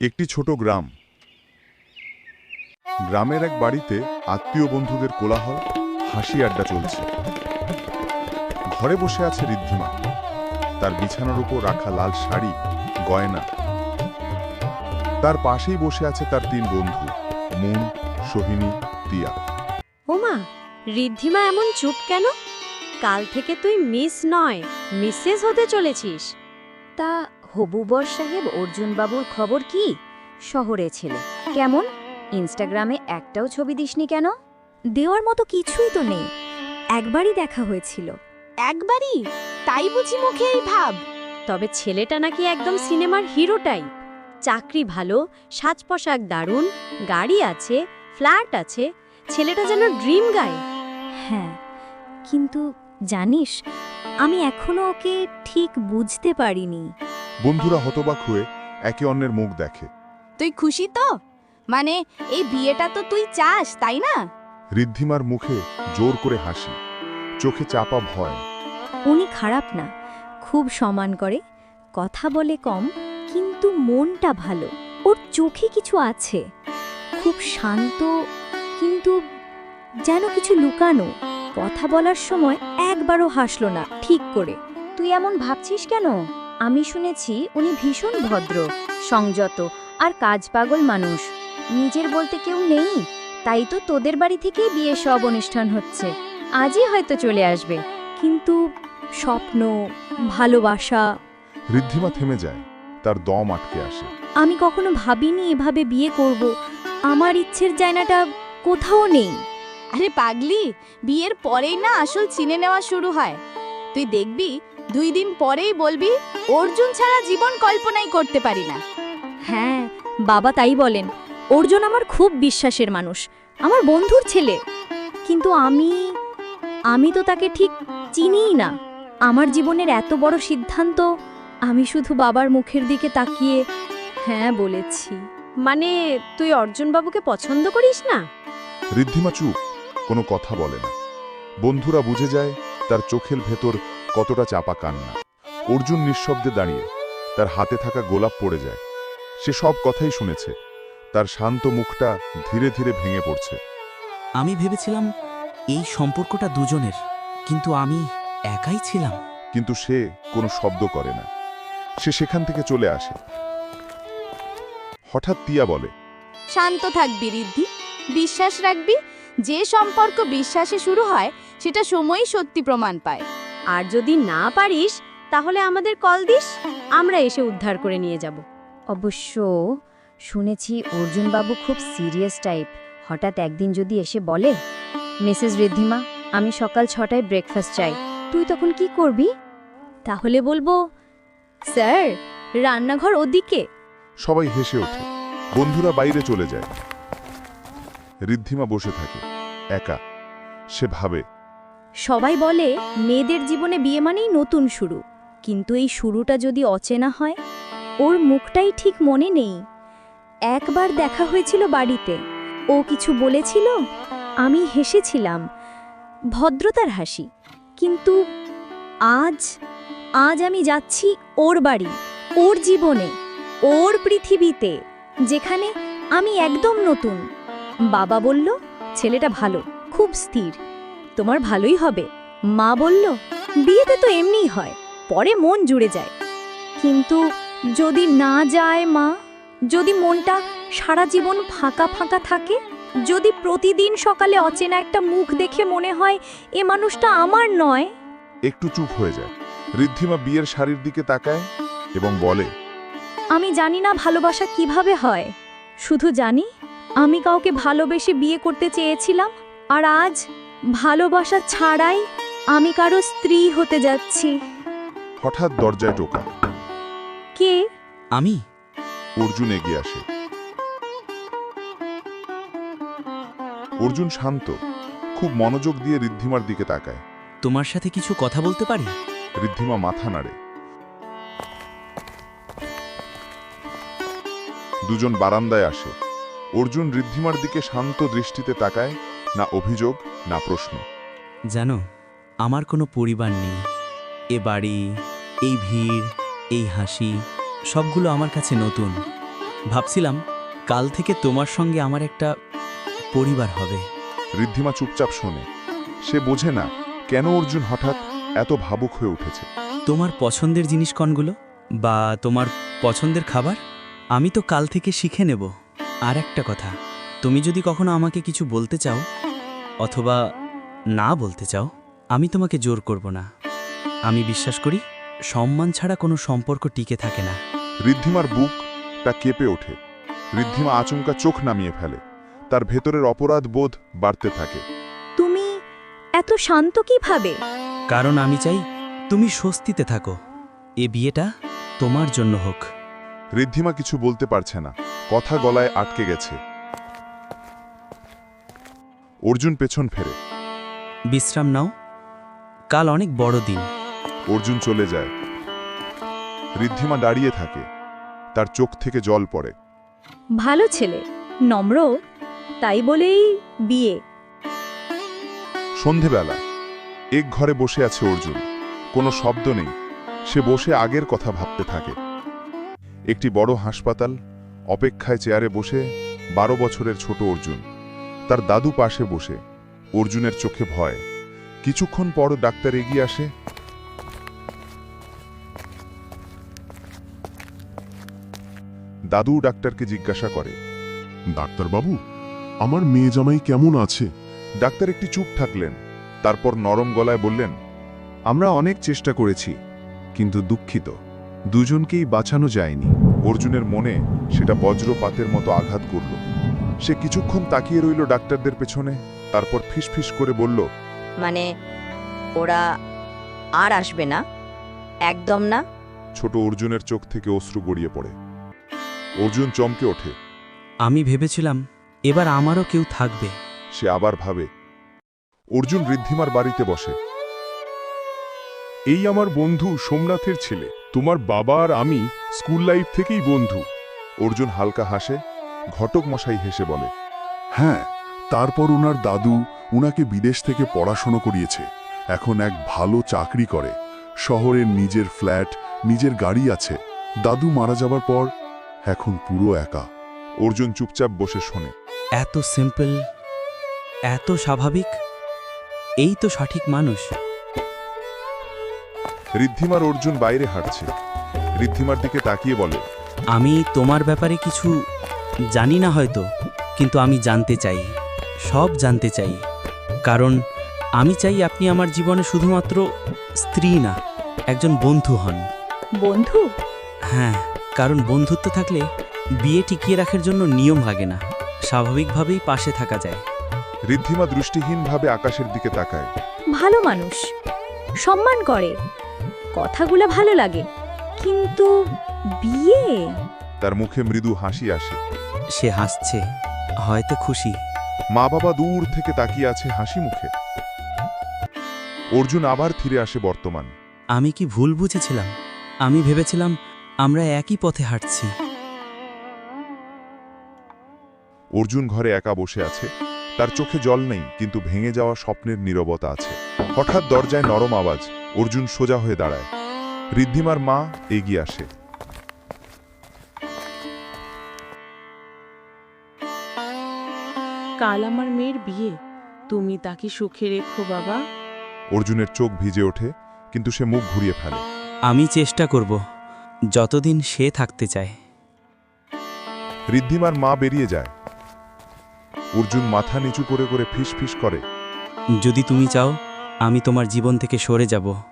একটি ছোট গ্রাম। গ্রামের এক বাড়িতে আত্মীয় বন্ধুদের কোলাহল, হাসি আড্ডা চলছে। ঘরে বসে আছে ঋদ্ধিমা। তার বিছানার উপর রাখা লাল শাড়ি, গয়না। তার পাশেই বসে আছে তার তিন বন্ধু, মুন, সোহিনী তিয়া ওমা, ঋদ্ধিমা এমন চুপ কেন? কাল থেকে তুই মিস নয়, মিসেস হতে চলেছিস। তা হবুবর সাহেব অর্জুনবাবুর খবর কি? শহরে ছেলে। কেমন? ইনস্টাগ্রামে একটাও ছবি দিসনি কেন? দেওয়ার মতো কিছুই তো নেই। একবারই দেখা হয়েছিল। একবারই? তাই বুঝি মুখে এই ভাব। তবে ছেলেটা নাকি একদম সিনেমার হিরোটাই চাকরি ভালো সাজ পোশাক দারুণ গাড়ি আছে ফ্ল্যাট আছে ছেলেটা যেন ড্রিম গায় হ্যাঁ কিন্তু জানিস আমি এখনও ওকে ঠিক বুঝতে পারিনি। বন্ধুরা হতবাক হয়ে একে অন্যের মুখ দেখে। তুই খুশি তো? মানে এই বিয়েটা তো তুই চাস তাই না? ঋদ্ধিমার মুখে জোর করে হাসি চোখে চাপা ভয়। উনি খারাপ না খুব সম্মান করে কথা বলে কম কিন্তু মনটা ভালো ওর চোখে কিছু আছে। খুব শান্ত কিন্তু যেন কিছু লুকানো কথা বলার সময় একবারও হাসলো না ঠিক করে। তুই এমন ভাবছিস কেন? আমি শুনেছি উনি ভীষণ ভদ্র সংযত আর কাজ পাগল মানুষ। নিজের বলতে কেউ নেই তাই তো তোদের বাড়ি থেকেই বিয়ে সব অনুষ্ঠান হচ্ছে। আজই হয়তো চলে আসবে। কিন্তু স্বপ্ন ভালোবাসা। ঋদ্ধিমা থেমে যায় তার দম আটকে আসে। আমি কখনো ভাবিনি এভাবে বিয়ে করব। আমার ইচ্ছের জায়গাটা কোথাও নেই। আরে পাগলি বিয়ের পরেই না আসল চিনে নেওয়া শুরু হয়। তুই দেখবি দুই দিন পরেই বলবি অর্জুন ছাড়া জীবন কল্পনাই করতে পারি না। হ্যাঁ বাবা তাই বলেন অর্জুন আমার খুব বিশ্বাসের মানুষ আমার বন্ধুর ছেলে। কিন্তু আমি আমি তো তাকে ঠিক চিনিই না। আমার জীবনের এত বড় সিদ্ধান্ত আমি শুধু বাবার মুখের দিকে তাকিয়ে হ্যাঁ বলেছি। মানে তুই অর্জুন বাবুকে পছন্দ করিস না? ঋদ্ধিমা চুপ কোনো কথা বলে না। বন্ধুরা বুঝে যায় তার চোখের ভেতর কতটা চাপা কান্না। অর্জুন নিঃশব্দে দাঁড়িয়ে তার হাতে থাকা গোলাপ পড়ে যায়। সে সব কথাই শুনেছে। তার শান্ত মুখটা ধীরে ধীরে ভেঙে পড়ছে। আমি ভেবেছিলাম এই সম্পর্কটা দুজনের কিন্তু আমি একাই ছিলাম। কিন্তু সে কোনো শব্দ করে না। সে সেখান থেকে চলে আসে। হঠাৎ তিয়া বলে শান্ত থাকবি ঋদ্ধি বিশ্বাস রাখবি যে সম্পর্ক বিশ্বাসে শুরু হয় সেটা সময়ই সত্যি প্রমাণ পায়। আর যদি না পারিস, তাহলে আমাদের কল দিস। আমরা এসে উদ্ধার করে নিয়ে যাব। অবশ্য শুনেছি অর্জুনবাবু খুব সিরিয়াস টাইপ। হঠাৎ একদিন যদি এসে বলে, মিসেস ঋদ্ধিমা আমি সকাল ছটায় ব্রেকফাস্ট চাই। তুই তখন কি করবি? তাহলে বলব, স্যার, রান্নাঘর ওদিকে। সবাই হেসে ওঠে। বন্ধুরা বাইরে চলে যায়। ঋদ্ধিমা বসে থাকে, একা। সে ভাবে সবাই বলে, মেয়েদের জীবনে বিয়ে মানেই নতুন শুরু। কিন্তু এই শুরুটা যদি অচেনা হয়, ওর মুখটাই ঠিক মনে নেই। একবার দেখা হয়েছিল বাড়িতে। ও কিছু বলেছিল, আমি হেসেছিলাম। ভদ্রতার হাসি। কিন্তু আজ আজ আমি যাচ্ছি ওর বাড়ি, ওর জীবনে, ওর পৃথিবীতে, যেখানে আমি একদম নতুন। বাবা বলল, ছেলেটা ভালো, খুব স্থির। তোমার ভালোই হবে। মা বলল বিয়েতে তো এমনিই হয় পরে মন জুড়ে যায়। কিন্তু যদি না যায় মা যদি মনটা সারা জীবন ফাঁকা ফাঁকা থাকে যদি প্রতিদিন সকালে অচেনা একটা মুখ দেখে মনে হয় এ মানুষটা আমার নয়? একটু চুপ হয়ে যায়। ঋদ্ধিমা বিয়ের শাড়ির দিকে তাকায় এবং বলে আমি জানি না ভালোবাসা কীভাবে হয়। শুধু জানি আমি কাউকে ভালোবেসে বিয়ে করতে চেয়েছিলাম আর আজ ভালোবাসা ছাড়াই আমি কারও স্ত্রী হতে যাচ্ছি। হঠাৎ দরজায় টোকা। কে? আমি। অর্জুন এগিয়ে আসে। অর্জুন শান্ত খুব মনোযোগ দিয়ে ঋদ্ধিমার দিকে তাকায়। তোমার সাথে কিছু কথা বলতে পারি? ঋদ্ধিমা মাথা নাড়ে। দুজন বারান্দায় আসে। অর্জুন ঋদ্ধিমার দিকে শান্ত দৃষ্টিতে তাকায় না অভিযোগ না প্রশ্ন। জানো আমার কোনো পরিবার নেই। এ বাড়ি এই ভিড় এই হাসি সবগুলো আমার কাছে নতুন। ভাবছিলাম কাল থেকে তোমার সঙ্গে আমার একটা পরিবার হবে। ঋদ্ধিমা চুপচাপ শোনে। সে বোঝে না কেন অর্জুন হঠাৎ এত ভাবুক হয়ে উঠেছে। তোমার পছন্দের জিনিস কোনগুলো? বা তোমার পছন্দের খাবার? আমি তো কাল থেকে শিখে নেব। আর একটা কথা তুমি যদি কখনো আমাকে কিছু বলতে চাও অথবা না বলতে চাও আমি তোমাকে জোর করব না। আমি বিশ্বাস করি সম্মান ছাড়া কোনো সম্পর্ক টিকে থাকে না। ঋদ্ধিমার বুকটা কেঁপে ওঠে। ঋদ্ধিমা আচমকা চোখ নামিয়ে ফেলে। তার ভেতরের অপরাধ বোধ বাড়তে থাকে। তুমি এত শান্ত কীভাবে? কারণ আমি চাই তুমি স্বস্তিতে থাকো। এ বিয়েটা তোমার জন্য হোক। ঋদ্ধিমা কিছু বলতে পারছে না। কথা গলায় আটকে গেছে। অর্জুন পেছন ফেরে। বিশ্রাম নাও। কাল অনেক বড় দিন। অর্জুন চলে যায়। ঋদ্ধিমা দাঁড়িয়ে থাকে। তার চোখ থেকে জল পড়ে। ভালো ছেলে নম্র তাই বলেই বিয়ে। সন্ধেবেলা। এক ঘরে বসে আছে অর্জুন। কোনো শব্দ নেই। সে বসে আগের কথা ভাবতে থাকে। একটি বড় হাসপাতাল অপেক্ষায় চেয়ারে বসে বারো বছরের ছোট অর্জুন। তার দাদু পাশে বসে। অর্জুনের চোখে ভয়। কিছুক্ষণ পর ডাক্তার এগিয়ে আসে। দাদু ডাক্তারকে জিজ্ঞাসা করে, ডাক্তারবাবু, আমার মেয়ে জামাই কেমন আছে? ডাক্তার একটি চুপ থাকলেন। তারপর নরম গলায় বললেন, আমরা অনেক চেষ্টা করেছি, কিন্তু দুঃখিত। দুজনকেই বাঁচানো যায়নি। অর্জুনের মনে সেটা বজ্রপাতের মতো আঘাত করল। সে কিছুক্ষণ তাকিয়ে রইল ডাক্তারদের পেছনে তারপর ফিসফিস করে বলল মানে ওরা আর আসবে না? একদম না? ছোট অর্জুনের চোখ থেকে অশ্রু গড়িয়ে পড়ে। অর্জুন চমকে ওঠে। আমি ভেবেছিলাম এবার আমারও কেউ থাকবে। সে আবার ভাবে অর্জুন ঋদ্ধিমার বাড়িতে বসে এই আমার বন্ধু সোমনাথের ছেলে তোমার বাবা আর আমি স্কুল লাইফ থেকেই বন্ধু। অর্জুন হালকা হাসে ঘটক মশাই হেসে বলে হ্যাঁ তারপর ওনার দাদু উনাকে বিদেশ থেকে পড়াশোনা করিয়েছে। এখন এক ভালো চাকরি করে। শহরের নিজের ফ্ল্যাট নিজের গাড়ি আছে। দাদু মারা যাবার পর এখন পুরো একা। অর্জুন চুপচাপ বসে শোনে এত সিম্পল এত স্বাভাবিক? এই তো সঠিক মানুষ। ঋদ্ধিমার অর্জুন বাইরে হাঁটছে। ঋদ্ধিমার দিকে তাকিয়ে বলে আমি তোমার ব্যাপারে কিছু জানি না হয়তো কিন্তু আমি জানতে চাই সব জানতে চাই। কারণ আমি চাই আপনি আমার জীবনে শুধুমাত্র স্ত্রী না একজন বন্ধু হন। বন্ধু? হ্যাঁ কারণ বন্ধুত্ব থাকলে বিয়ে টিকিয়ে রাখার জন্য নিয়ম লাগে না স্বাভাবিকভাবেই পাশে থাকা যায়। ঋদ্ধিমা দৃষ্টিহীনভাবে আকাশের দিকে তাকায়। ভালো মানুষ সম্মান করে কথাগুলো ভালো লাগে কিন্তু বিয়ে? তার মুখে মৃদু হাসি আসে। সে হাসছে হয়তো খুশি। মা বাবা দূর থেকে তাকিয়ে আছে হাসি মুখে। অর্জুন আবার ফিরে আসে বর্তমান। আমি কি ভুল বুঝেছিলাম? আমি ভেবেছিলাম আমরা একই পথে হাঁটছি। অর্জুন ঘরে একা বসে আছে। তার চোখে জল নেই কিন্তু ভেঙে যাওয়া স্বপ্নের নীরবতা আছে। হঠাৎ দরজায় নরম আওয়াজ। অর্জুন সোজা হয়ে দাঁড়ায়। ঋদ্ধিমার মা এগিয়ে আসে। কাল আমার মেয়ের বিয়ে। তুমি তাকে সুখে রেখো বাবা। অর্জুনের চোখ ভিজে ওঠে কিন্তু সে মুখ ঘুরিয়ে ফেলে। আমি চেষ্টা করব যতদিন সে থাকতে চায়। ঋদ্ধিমার মা বেরিয়ে যায়। অর্জুন মাথা নিচু করে করে ফিস ফিস করে। যদি তুমি চাও আমি তোমার জীবন থেকে সরে যাব।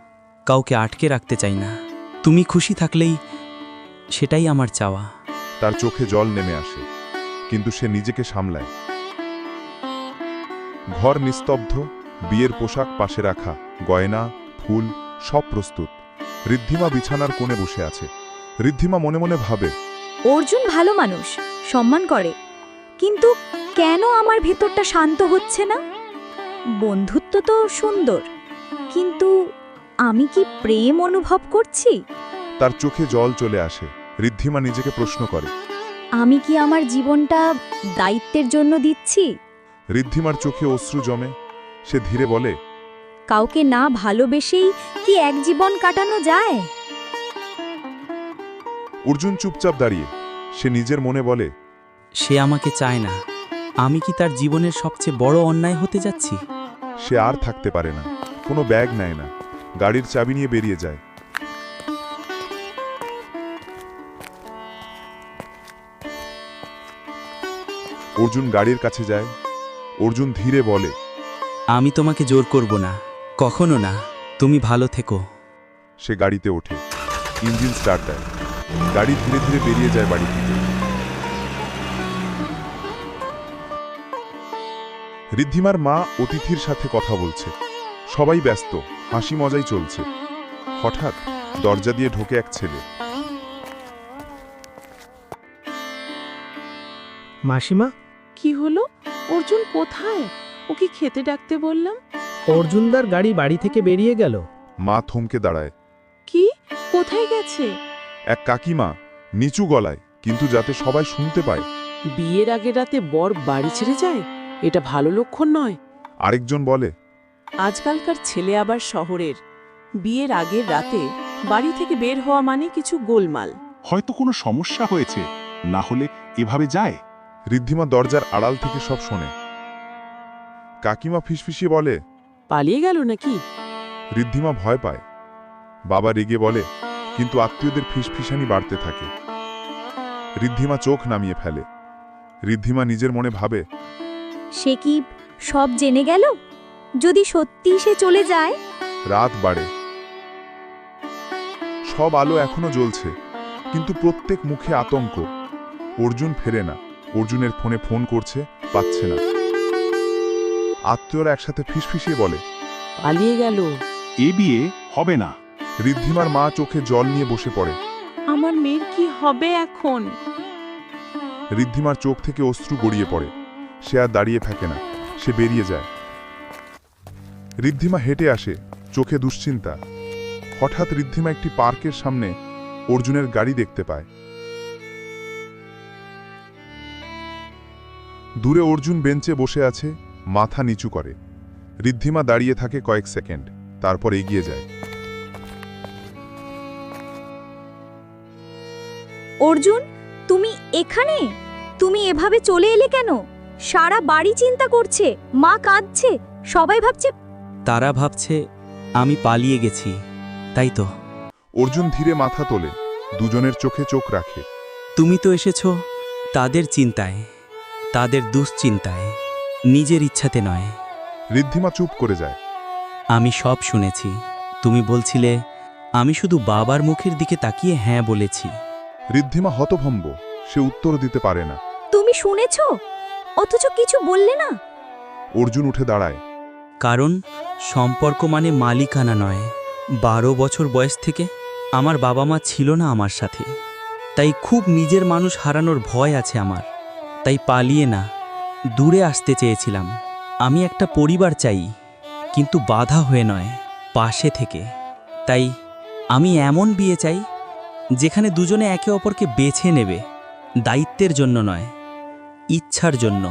কাউকে আটকে রাখতে চাই না। তুমি খুশি থাকলেই সেটাই আমার চাওয়া। তার চোখে জল নেমে আসে কিন্তু সে নিজেকে সামলায়। ঘর নিস্তব্ধ বিয়ের পোশাক পাশে রাখা গয়না ফুল সব প্রস্তুত। ঋদ্ধিমা বিছানার কোণে বসে আছে। ঋদ্ধিমা মনে মনে ভাবে অর্জুন ভালো মানুষ সম্মান করে। কিন্তু কেন আমার ভেতরটা শান্ত হচ্ছে না? বন্ধুত্ব তো সুন্দর কিন্তু আমি কি প্রেম অনুভব করছি? তার চোখে জল চলে আসে। ঋদ্ধিমা নিজেকে প্রশ্ন করে আমি কি আমার জীবনটা দায়িত্বের জন্য দিচ্ছি? ঋদ্ধিমার চোখে অশ্রু জমে। সে ধীরে বলে কাউকে না ভালোবেসেই কি এক জীবন কাটানো যায়? অর্জুন চুপচাপ দাঁড়িয়ে সে নিজের মনে বলে সে আমাকে চায় না। আমি কি তার জীবনের সবচেয়ে বড় অন্যায় হতে যাচ্ছি? সে আর থাকতে পারে না কোনো ব্যাগ নেয় না গাড়ির চাবি নিয়ে বেরিয়ে যায়। অর্জুন গাড়ির কাছে যায় অর্জুন ধীরে বলে আমি তোমাকে জোর করব না কখনো না তুমি ভালো থেকো। সে গাড়িতে ওঠে ইঞ্জিন স্টার্ট দেয় গাড়ি ধীরে ধীরে বেরিয়ে যায় বাড়ি থেকে। ঋদ্ধিমার মা অতিথির সাথে কথা বলছে সবাই ব্যস্ত হাসি মজাই চলছে। হঠাৎ দরজা দিয়ে ঢোকে এক ছেলে। মাসিমা কি হলো? অর্জুন কোথায়? ওকে খেতে ডাকতে বললাম। অর্জুনদার গাড়ি বাড়ি থেকে বেরিয়ে গেল। মা থমকে দাঁড়ায়। কি? কোথায় গেছে? এক কাকিমা নিচু গলায় কিন্তু যাতে সবাই শুনতে পায়। বিয়ের আগের রাতে বর বাড়ি ছেড়ে যায়? এটা ভালো লক্ষণ নয়। আরেকজন বলে আজকালকার ছেলে আবার শহরের। বিয়ের আগের রাতে বাড়ি থেকে বের হওয়া মানে কিছু গোলমাল। হয়তো কোনো সমস্যা হয়েছে না হলে এভাবে যায়? ঋদ্ধিমা দরজার আড়াল থেকে সব শোনে। কাকিমা ফিসফিসিয়ে বলে পালিয়ে গেল নাকি? ঋদ্ধিমা ভয় পায়। বাবা রেগে বলে কিন্তু আত্মীয়দের ফিসফিসানি বাড়তে থাকে। ঋদ্ধিমা চোখ নামিয়ে ফেলে। ঋদ্ধিমা নিজের মনে ভাবে সে কি সব জেনে গেল? যদি সত্যি সে চলে যায়? রাত বাড়ে। সব আলো এখনও জ্বলছে কিন্তু প্রত্যেক মুখে আতঙ্ক। অর্জুন ফেরে না। অর্জুনের ফোনে ফোন করছে পাচ্ছে না। আত্মীয়রা একসাথে ফিসফিসিয়ে বলে পালিয়ে গেল। এ বিয়ে হবে না। ঋদ্ধিমার মা চোখে জল নিয়ে বসে পড়ে। আমার মেয়ের কি হবে এখন? ঋদ্ধিমার চোখ থেকে অশ্রু গড়িয়ে পড়ে। সে আর দাঁড়িয়ে থাকে না সে বেরিয়ে যায়। ঋদ্ধিমা হেঁটে আসে চোখে দুশ্চিন্তা। হঠাৎ ঋদ্ধিমা একটি পার্কের সামনে অর্জুনের গাড়ি দেখতে পায়। দূরে অর্জুন বেঞ্চে বসে আছে মাথা নিচু করে। ঋদ্ধিমা দাঁড়িয়ে থাকে কয়েক সেকেন্ড তারপর এগিয়ে যায়। অর্জুন তুমি এখানে? তুমি এভাবে চলে এলে কেন? সারা বাড়ি চিন্তা করছে মা কাঁদছে সবাই ভাবছে তারা ভাবছে আমি পালিয়ে গেছি তাই তো। অর্জুন ধীরে মাথা তোলে দুজনের চোখে চোখ রাখে। তুমি তো এসেছ তাদের চিন্তায়। তাদের দুশ্চিন্তায় নিজের ইচ্ছাতে নয়। ঋদ্ধিমা চুপ করে যায়। আমি সব শুনেছি। তুমি বলছিলে আমি শুধু বাবার মুখের দিকে তাকিয়ে হ্যাঁ বলেছি। ঋদ্ধিমা হতভম্ব সে উত্তর দিতে পারে না। তুমি শুনেছ? অথচ কিছু বললে না? অর্জুন উঠে দাঁড়ায়। কারণ সম্পর্ক মানে মালিকানা নয়। বারো বছর বয়স থেকে আমার বাবা মা ছিল না আমার সাথে। তাই খুব নিজের মানুষ হারানোর ভয় আছে আমার। তাই পালিয়ে না দূরে আসতে চেয়েছিলাম। আমি একটা পরিবার চাই কিন্তু বাধা হয়ে নয় পাশে থেকে। তাই আমি এমন বিয়ে চাই যেখানে দুজনে একে অপরকে বেছে নেবে দায়িত্বের জন্য নয় ইচ্ছার জন্য।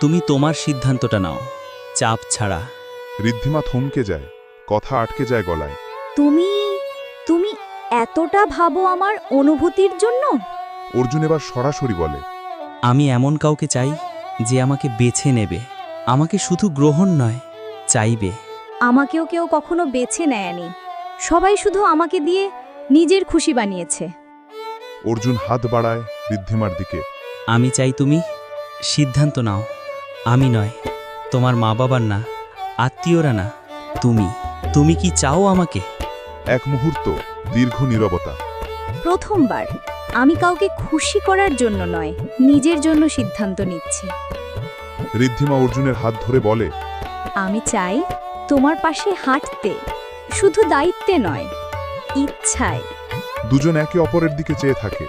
তুমি তোমার সিদ্ধান্তটা নাও চাপ ছাড়া। ঋদ্ধিমা থমকে যায় কথা আটকে যায় গলায়। তুমি তুমি এতটা ভাবো আমার অনুভূতির জন্য? অর্জুন এবার সরাসরি বলে আমি এমন কাউকে চাই যে আমাকে বেছে নেবে। আমাকে শুধু গ্রহণ নয় চাইবে। আমাকেও কেউ কখনো বেছে নেয়নি। সবাই শুধু আমাকে দিয়ে নিজের খুশি বানিয়েছে। অর্জুন হাত বাড়ায় ঋদ্ধিমার দিকে। আমি চাই তুমি সিদ্ধান্ত নাও। আমি নয় তোমার মা বাবার না আত্মীয়রা না তুমি। তুমি কি চাও আমাকে? এক মুহূর্ত দীর্ঘ নীরবতা। প্রথমবার। আমি কাউকে খুশি করার জন্য নয় নিজের জন্য সিদ্ধান্ত নিচ্ছি। ঋদ্ধিমা অর্জুনের হাত ধরে বলে আমি চাই তোমার পাশে হাঁটতে শুধু দায়িত্বে নয় ইচ্ছায়। দুজন একে অপরের দিকে চেয়ে থাকে।